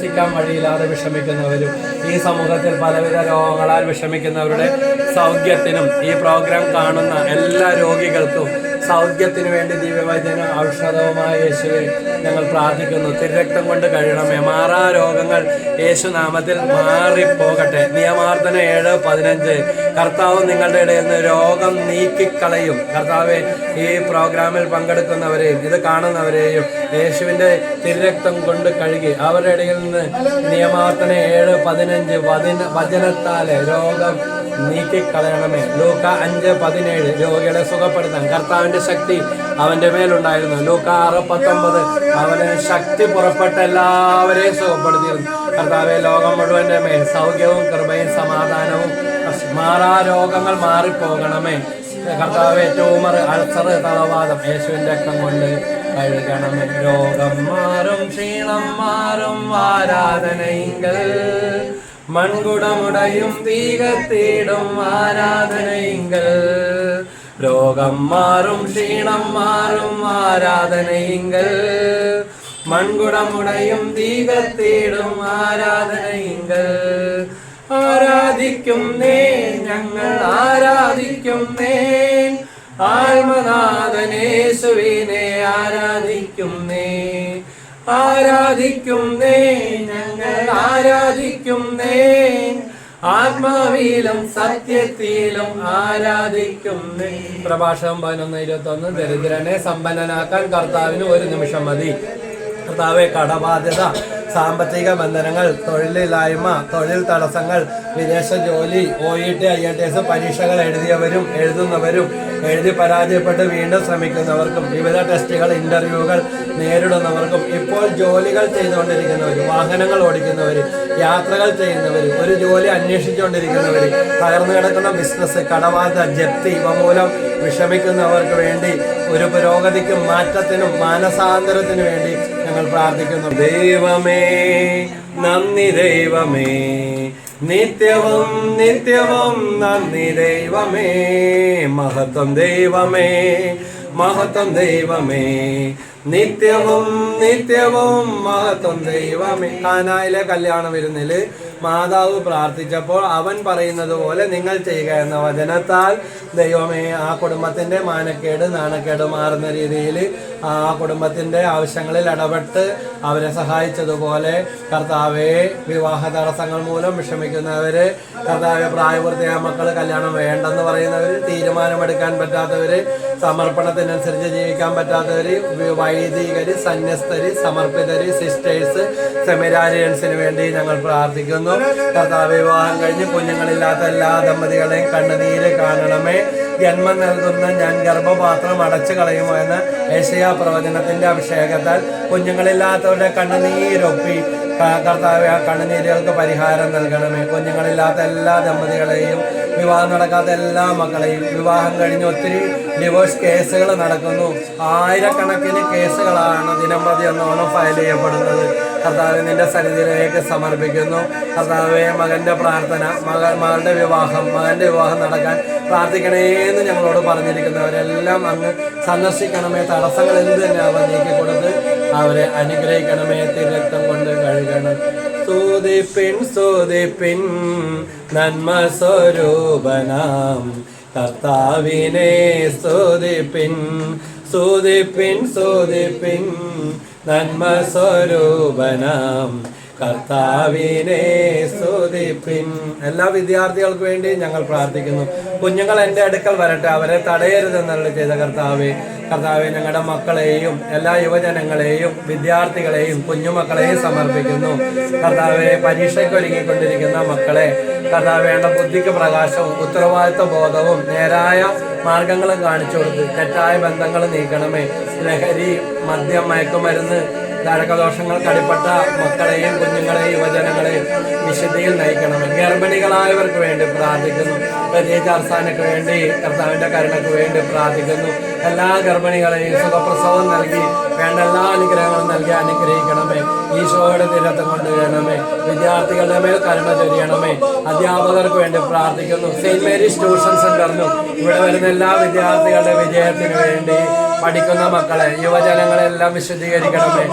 ചികിത്സിക്കാൻ വഴിയില്ലാതെ വിഷമിക്കുന്നവരും ഈ സമൂഹത്തിൽ പലവിധ രോഗങ്ങളാൽ വിഷമിക്കുന്നവരുടെ സൗഖ്യത്തിനും ഈ പ്രോഗ്രാം കാണുന്ന എല്ലാ രോഗികൾക്കും സൗഖ്യത്തിന് വേണ്ടി ദിവ്യവചന ഔഷധവുമായ യേശുവെ ഞങ്ങൾ പ്രാർത്ഥിക്കുന്നു. തിരക്തം കൊണ്ട് കഴിയണമേ. മാറാ രോഗങ്ങൾ യേശുനാമത്തിൽ മാറിപ്പോകട്ടെ. നിയമാർത്ഥന ഏഴ് പതിനഞ്ച്. കർത്താവ് നിങ്ങളുടെ ഇടയിൽ നിന്ന് രോഗം നീക്കിക്കളയും. കർത്താവെ ഈ പ്രോഗ്രാമിൽ പങ്കെടുക്കുന്നവരെയും ഇത് കാണുന്നവരെയും യേശുവിന്റെ തിരക്തം കൊണ്ട് കഴുകി അവരുടെ ഇടയിൽ നിന്ന് നിയമാർത്ഥന ഏഴ് പതിനഞ്ച് വചന വചനത്താലെ രോഗം നീക്കിക്കളയണമേ. ലൂക്ക അഞ്ച് പതിനേഴ് രോഗികളെ സുഖപ്പെടുത്താൻ കർത്താവിന്റെ ശക്തി അവന്റെ മേലുണ്ടായിരുന്നു. ലൂക്ക ആറ് പത്തൊമ്പത് അവന് ശക്തി പുറപ്പെട്ട എല്ലാവരെയും സുഖപ്പെടുത്തിയിരുന്നു. കർത്താവെ ലോകം മുഴുവന്റെ മേൽ സൗഖ്യവും കൃപയും സമാധാനവും മാറാ രോഗങ്ങൾ മാറിപ്പോകണമേ. കർത്താവെ ട്യൂമർ അൾസർ തളവാദം യേശുവിന്റെ രക്തം കൊണ്ട് കഴുകണമേ. രോഗം മാറും ക്ഷീണം മാറും ആരാധനയിങ്കൽ മൺകുടമുടയും തീകത്തിടും ആരാധനയിങ്കൽ. രോഗം മാറും ക്ഷീണം മാറും ആരാധനയിങ്കൽ. മൺകുടമുടയും തീകത്തിടും ആരാധനയിങ്കൽ. ആരാധിക്കും നേ ഞങ്ങൾ ആരാധിക്കും നേ ആത്മനാഥനേശുവിനെ ആരാധിക്കും നേ ആരാധിക്കും നേ ഞങ്ങൾ ആരാധിക്കും നേ ആത്മാവിലും സത്യത്തിലും ആരാധിക്കും പ്രഭാഷണം പതിനൊന്ന് ഇരുപത്തി ഒന്ന് ദരിദ്രനെ സമ്പന്നനാക്കാൻ കർത്താവിന് ഒരു നിമിഷം മതി. കർത്താവെ കടബാധ്യത സാമ്പത്തിക ബന്ധനങ്ങൾ തൊഴിലില്ലായ്മ തൊഴിൽ തടസ്സങ്ങൾ വിദേശ ജോലി O E T I S പരീക്ഷകൾ എഴുതിയവരും എഴുതുന്നവരും എഴുതി പരാജയപ്പെട്ട് വീണ്ടും ശ്രമിക്കുന്നവർക്കും വിവിധ ടെസ്റ്റുകൾ ഇന്റർവ്യൂകൾ നേരിടുന്നവർക്കും ഇപ്പോൾ ജോലികൾ ചെയ്തുകൊണ്ടിരിക്കുന്നവർ വാഹനങ്ങൾ ഓടിക്കുന്നവർ യാത്രകൾ ചെയ്യുന്നവർ ഒരു ജോലി അന്വേഷിച്ചുകൊണ്ടിരിക്കുന്നവർ തകർന്നു കിടക്കുന്ന ബിസിനസ് കടബാധ ജപ്തി ഇവ മൂലം വിഷമിക്കുന്നവർക്ക് വേണ്ടി ഒരു പുരോഗതിക്കും മാറ്റത്തിനും മാനസാന്തരത്തിനു വേണ്ടി ഞങ്ങൾ പ്രാർത്ഥിക്കുന്നു. ദൈവമേ നന്ദി ദൈവമേ നിത്യവും നിത്യവും നന്ദി ദൈവമേ. മഹത്വം ദൈവമേ മഹത്വം ദൈവമേ. നിത്യവും നിത്യവും മഹത്വം ദൈവമേ. കാനായിലെ കല്യാണ വിരുന്നിൽ മാതാവ് പ്രാർത്ഥിച്ചപ്പോൾ അവൻ പറയുന്നത് പോലെ നിങ്ങൾ ചെയ്യുക എന്ന വചനത്താൽ ദൈവമേ ആ കുടുംബത്തിന്റെ മാനക്കേട് നാണക്കേട് മാറുന്ന രീതിയിൽ ആ കുടുംബത്തിന്റെ ആവശ്യങ്ങളിൽ ഇടപെട്ട് അവരെ സഹായിച്ചതുപോലെ കർത്താവെ വിവാഹ തടസ്സങ്ങൾ മൂലം വിഷമിക്കുന്നവർ കർത്താവെ പ്രായപൂർത്തിയായ മക്കൾ കല്യാണം വേണ്ടെന്ന് പറയുന്നവർ തീരുമാനമെടുക്കാൻ പറ്റാത്തവര് സമർപ്പണത്തിനനുസരിച്ച് ജീവിക്കാൻ പറ്റാത്തവര് വൈദികര് സന്യസ്തര് സമർപ്പിതര് സിസ്റ്റേഴ്സ് സെമിനാരിയൻസിന് വേണ്ടി ഞങ്ങൾ പ്രാർത്ഥിക്കുന്നു. കർത്താവ് വിവാഹം കഴിഞ്ഞ് കുഞ്ഞുങ്ങളില്ലാത്ത എല്ലാ ദമ്പതികളെയും കണ്ണുനീര് കാണണമേ. ജന്മം നൽകുന്ന ഞാൻ ഗർഭപാത്രം അടച്ചു കളയുമോ എന്ന ഏഷ്യ പ്രവചനത്തിന്റെ അഭിഷേകത്താൽ കുഞ്ഞുങ്ങളില്ലാത്തവരുടെ കണ്ണുനീരൊപ്പി കർത്താവ് ആ കണ്ണുനീരുകൾക്ക് പരിഹാരം നൽകണമേ. കുഞ്ഞുങ്ങളില്ലാത്ത എല്ലാ ദമ്പതികളെയും വിവാഹം നടക്കാത്ത എല്ലാ മക്കളെയും വിവാഹം കഴിഞ്ഞ് ഒത്തിരി ഡിവോഴ്സ് കേസുകൾ നടക്കുന്നു. ആയിരക്കണക്കിന് കേസുകളാണ് ദിനംപ്രതി ഒന്നോണം ഫയൽ ചെയ്യപ്പെടുന്നത്. കർത്താവ് നിന്റെ സന്നിധിയിലേക്ക് സമർപ്പിക്കുന്നു. കർത്താവെ മകന്റെ പ്രാർത്ഥന മക മകളുടെ വിവാഹം മകന്റെ വിവാഹം നടക്കാൻ പ്രാർത്ഥിക്കണേ എന്ന് ഞങ്ങളോട് പറഞ്ഞിരിക്കുന്നവരെല്ലാം അങ്ങ് സന്ദർശിക്കണമേ. തടസ്സങ്ങൾ എന്ത് തന്നെ അവർ നീക്കി കൊടുത്ത് അവരെ അനുഗ്രഹിക്കണമേ. തിരക്തം കൊണ്ട് കഴുകണം. സ്തുതിപ്പിൻ സ്തുതിപ്പിൻ നന്മ സ്വരൂപനാം. കർത്താവിനെ സ്തുതിപ്പിൻ സ്തുതിപ്പിൻ സ്തുതിപ്പിൻ നന്മ സ്വരൂപനാം. കർത്താവിനെ സ്തുതിപ്പിൻ. എല്ലാ വിദ്യാർത്ഥികൾക്ക് വേണ്ടി ഞങ്ങൾ പ്രാർത്ഥിക്കുന്നു. കുഞ്ഞുങ്ങൾ എന്റെ അടുക്കൽ വരട്ടെ. അവരെ തടയരുതെന്നുള്ള ചെയ്ത കർത്താവെ. കർത്താവെ ഞങ്ങളുടെ മക്കളെയും എല്ലാ യുവജനങ്ങളെയും വിദ്യാർത്ഥികളെയും കുഞ്ഞുമക്കളെയും സമർപ്പിക്കുന്നു. കർത്താവെ പരീക്ഷയ്ക്ക് ഒരുങ്ങിക്കൊണ്ടിരിക്കുന്ന മക്കളെ കർത്താവ് വേണ്ട ബുദ്ധിക്ക് പ്രകാശവും ഉത്തരവാദിത്വ ബോധവും നേരായ മാർഗങ്ങളും കാണിച്ചു കൊടുത്ത് തെറ്റായ ബന്ധങ്ങൾ നീക്കണമേ. ലഹരി മദ്യം മയക്കുമരുന്ന് നരകദോഷങ്ങൾക്ക് അടിപ്പെട്ട മക്കളെയും കുഞ്ഞുങ്ങളെയും യുവജനങ്ങളെയും വിശുദ്ധിയിൽ നയിക്കണമെന്ന് ഗർഭിണികളായവർക്ക് വേണ്ടി പ്രാർത്ഥിക്കുന്നു. പ്രത്യേകിച്ച് അർസാനക്ക് വേണ്ടി കർത്താവിന്റെ കരുണയ്ക്ക് വേണ്ടി പ്രാർത്ഥിക്കുന്നു. എല്ലാ ഗർഭിണികളെയും സുഖപ്രസവം നൽകി വേണ്ട എല്ലാ അനുഗ്രഹങ്ങളും നൽകി അനുഗ്രഹിക്കണമേ. ഈശോയുടെ തീരത്ത് കൊണ്ടുവരണമേ. വിദ്യാർത്ഥികളുടെ മേൽ കരുണ ചൊരിയണമേ. അധ്യാപകർക്ക് വേണ്ടി പ്രാർത്ഥിക്കുന്നു. സെയിന്റ് മേരീസ് ട്യൂഷൻ സെന്ററിനും ഇവിടെ വരുന്ന എല്ലാ വിദ്യാർത്ഥികളുടെ വിജയത്തിന് വേണ്ടി പഠിക്കുന്ന മക്കളെ യുവജനങ്ങളെല്ലാം വിശദീകരിക്കണമേ.